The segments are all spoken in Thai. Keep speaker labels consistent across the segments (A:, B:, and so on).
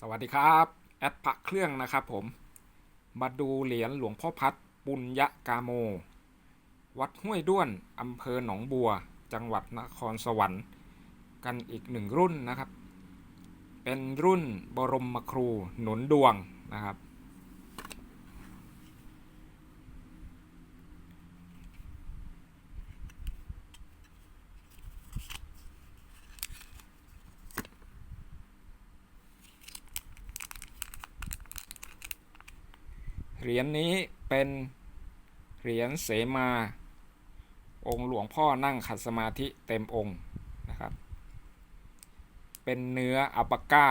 A: สวัสดีครับแอดพระเครื่องนะครับผมมาดูเหรียญหลวงพ่อพัดปุญญกาโม วัดห้วยด้วนอำเภอหนองบัว จังหวัดนครสวรรค์ กันอีกหนึ่งรุ่นนะครับ เป็นรุ่นบรมครูหนุนดวงนะครับ เหรียญนี้เป็นเหรียญเสมา องค์หลวงพ่อนั่งขัดสมาธิเต็มองค์นะครับ เป็นเนื้ออัปปาก้า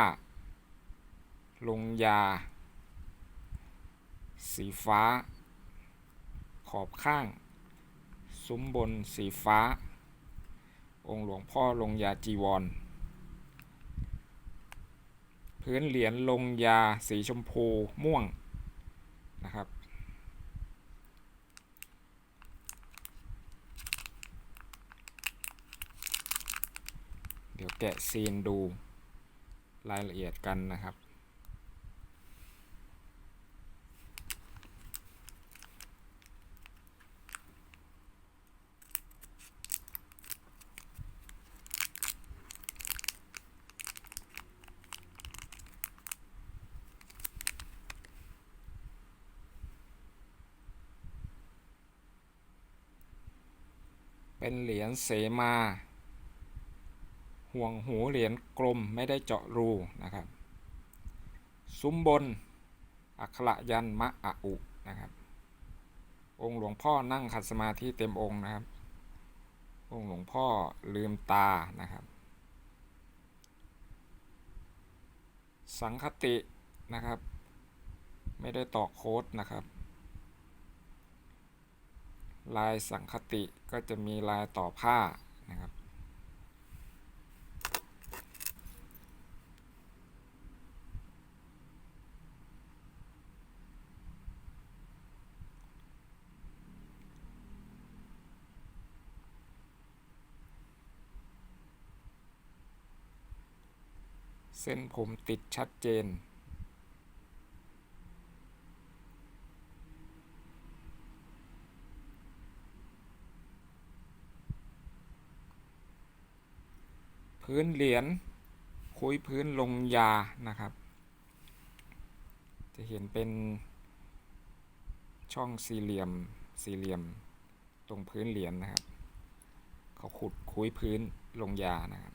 A: ลงยา สีฟ้า ขอบข้าง ซุ้มบนสีฟ้า องค์หลวงพ่อลงยาจีวร พื้นเหรียญลงยาสีชมพูม่วง นะครับ เดี๋ยวแกะซีนดูรายละเอียดกันนะครับ เป็นเหรียญเสมา ห่วงหูเหรียญกลมไม่ได้เจาะรูนะครับ ซุ้มบน อักขระยันมะอะอุนะครับ องค์หลวงพ่อนั่งขัดสมาธิเต็มองค์นะครับ องค์หลวงพ่อลืมตานะครับ สังคตินะครับ ไม่ได้ต่อโค้ดนะครับ ลายสังคติก็จะมีลายต่อผ้านะครับ เส้นผมติดชัดเจน พื้นเหรียญคุยพื้นลงยานะครับ จะเห็นเป็นช่องสี่เหลี่ยมสี่เหลี่ยมตรงพื้นเหรียญนะครับ เขาขุดคุยพื้นลงยานะครับ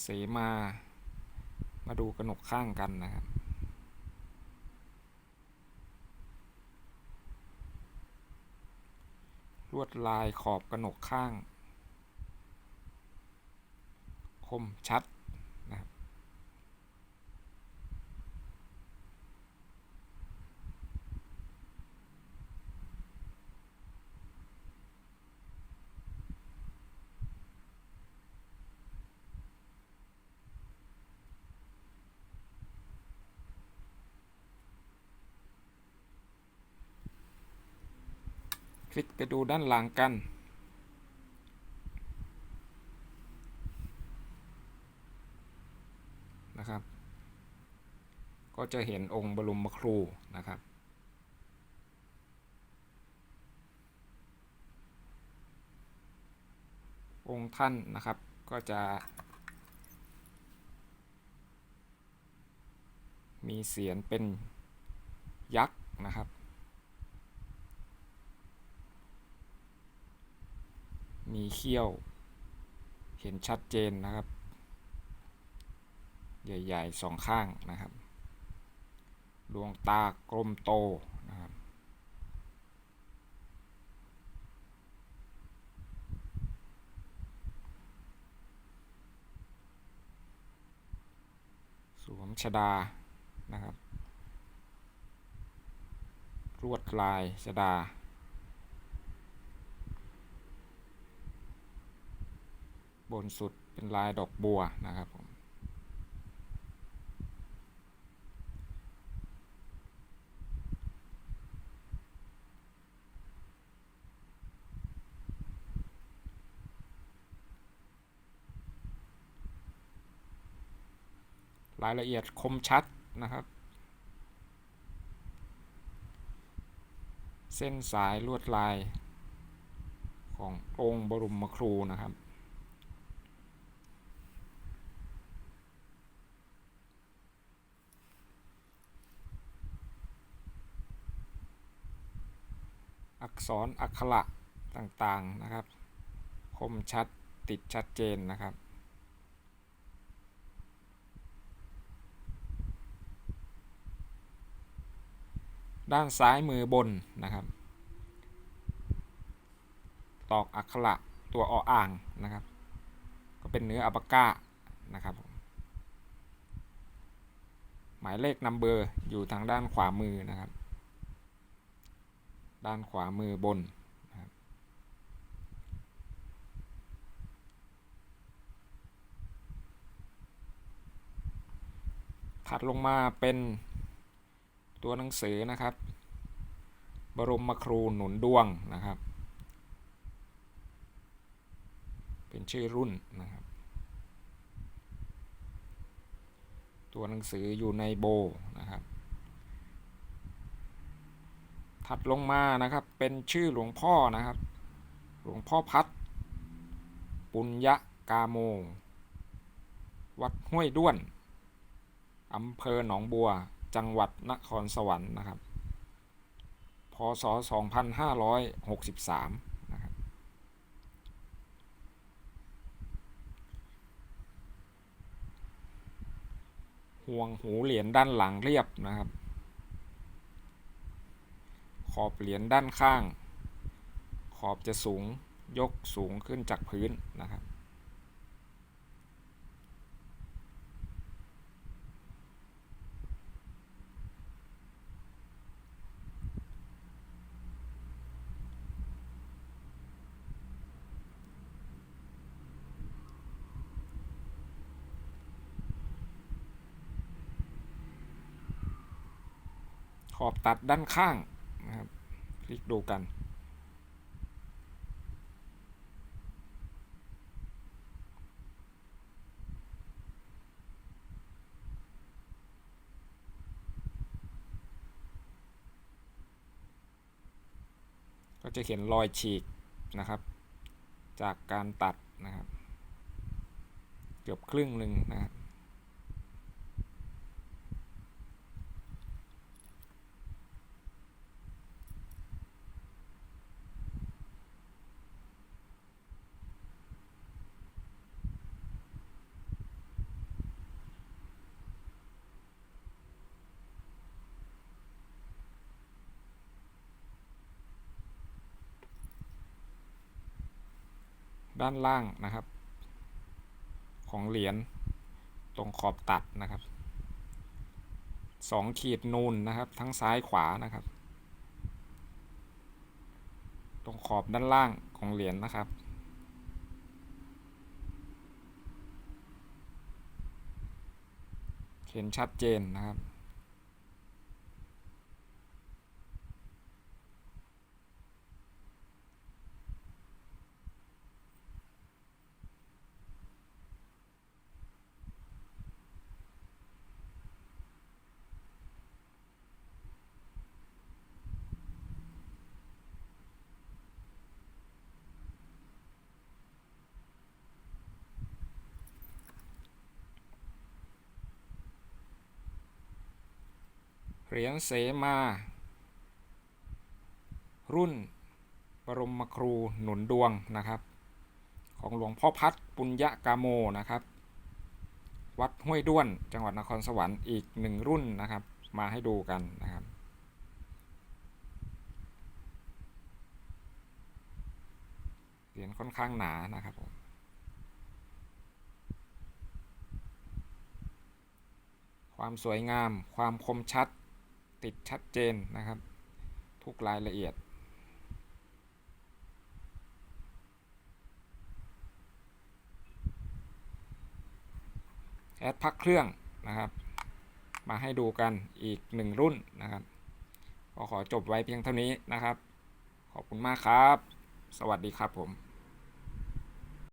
A: เสมา มาดูกระหนกข้างกันนะครับ ลวดลายขอบกระหนกข้าง คมชัดนะครับ ค ลิกไปดูด้านหลังกัน นะครับ ก็จะเห็นองค์บรมครูนะครับองค์ท่านนะครับก็จะ มีเสียนเป็นยักษ์นะครับ มีเขี้ยว เห็นชัดเจนนะครับ ใหญ่ๆสองข้างนะครับ ดวงตากลมโตนะครับ สวมชดานะครับ รวดลายชดา บนสุดเป็นลายดอกบัวนะครับผมรายละเอียดคมชัดนะครับ เส้นสายลวดลายขององค์บรมครูนะครับ ษรอักขระต่างๆนะครับ คมชัดติดชัดเจนนะครับด้านซ้ายมือบนนะครับ ตอกอักขระตัวออ่างนะครับ ก็เป็นเนื้ออัปาก้านะครับหมายเลขนัมเบอร์อยู่ทางด้านขวามือนะครับ ด้านขวามือบนนะครับถัดลงมาเป็นตัวหนังสือนะครับ บรมครูหนุนดวงนะครับ เป็นชื่อรุ่นนะครับ ตัวหนังสืออยู่ในโบนะครับ ถัดลงมานะครับเป็นชื่อหลวงพ่อนะครับ หลวงพ่อพัด ปุญญกาโม วัดห้วยด้วนอำเภอหนองบัว จังหวัดนครสวรรค์นะครับ พศ 2563 นะครับ ห่วงหูเหรียญด้านหลังเรียบนะครับ ขอบเหรียญด้านข้าง ขอบจะสูงยกสูงขึ้นจากพื้นนะครับ ขอบตัดด้านข้าง ลิกดูกัน ก็จะเห็นรอยฉีกนะครับ จากการตัดนะครับ เกือบครึ่งหนึ่งนะครับ ด้านล่างนะครับ ของเหรียญตรงขอบตัดนะครับสองขีดนูนนะครับ ทั้งซ้ายขวานะครับ ตรงขอบด้านล่างของเหรียญนะครับ เห็นชัดเจนนะครับ เหรียญเสมา รุ่นบรมครูหนุนดวงนะครับ ของหลวงพ่อพัดปุญญกาโมนะครับ วัดห้วยด้วนจังหวัดนครสวรรค์อีกหนึ่งรุ่นนะครับ มาให้ดูกันนะครับเหรียญค่อนข้างหนานะครับผมความสวยงาม ความคมชัด ติดชัดเจนนะครับ ทุกรายละเอียด แอดพักเครื่องนะครับ มาให้ดูกันอีกหนึ่งรุ่นนะครับก็ขอจบไว้เพียงเท่านี้นะครับ ขอบคุณมากครับ สวัสดีครับผม